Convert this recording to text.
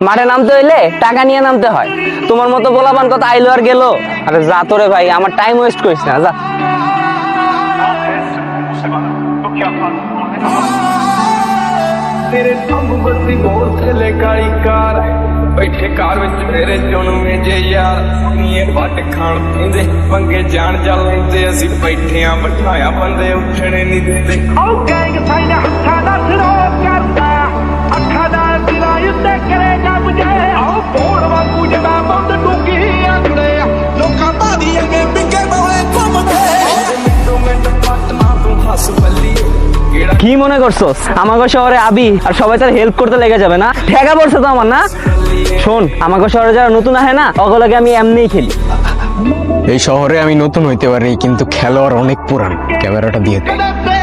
মাঠে নামতে হইলে টাকা নিয়ে নামতে হয় তোমার মতো বলাবান কত আইলো আর গেল আরে যা তোরে ভাই আমার টাইম ওয়েস্ট করিস না যা ਤੇਰੇ ਸੰਭ ਬੱਤੀ ਬੋਲ ਥੱਲੇ ਕਾਲੀ ਕਾਰ ਬੈਠੇ ਕਾਰ ਵਿੱਚ ਮੇਰੇ ਜਨਮੇ ਜੇ ਯਾਰ ਨੀਏ ਵੱਟ ਖਾਣ ਪੀਂਦੇ ਪੰਗੇ ਜਾਣ ਜਾ ਲੈਂਦੇ ਅਸੀਂ ਬੈਠੇ ਆਂ ਬਿਠਾਇਆ ਬੰਦੇ ਉੱਠਣੇ ਨਹੀਂ ਦਿੰਦੇ ਉਹ ਗੈਂਗ ਸਾਈਨ ਹੱਥਾਂ ਦਾ কি মনে করছ আমাকে শহরে আবি আর সবাই তার হেল্প করতে লেগে যাবে না? ঠেকা পড়ছে তো আমার, না? শোন আমাকে শহরে যারা নতুন আহে না অগলাকে আমি এমনিই খেলি। এই শহরে আমি নতুন হইতে পারি কিন্তু খেলোয়াড় অনেক পুরান। ক্যামেরাটা দিয়ে দে। ਕਦੇ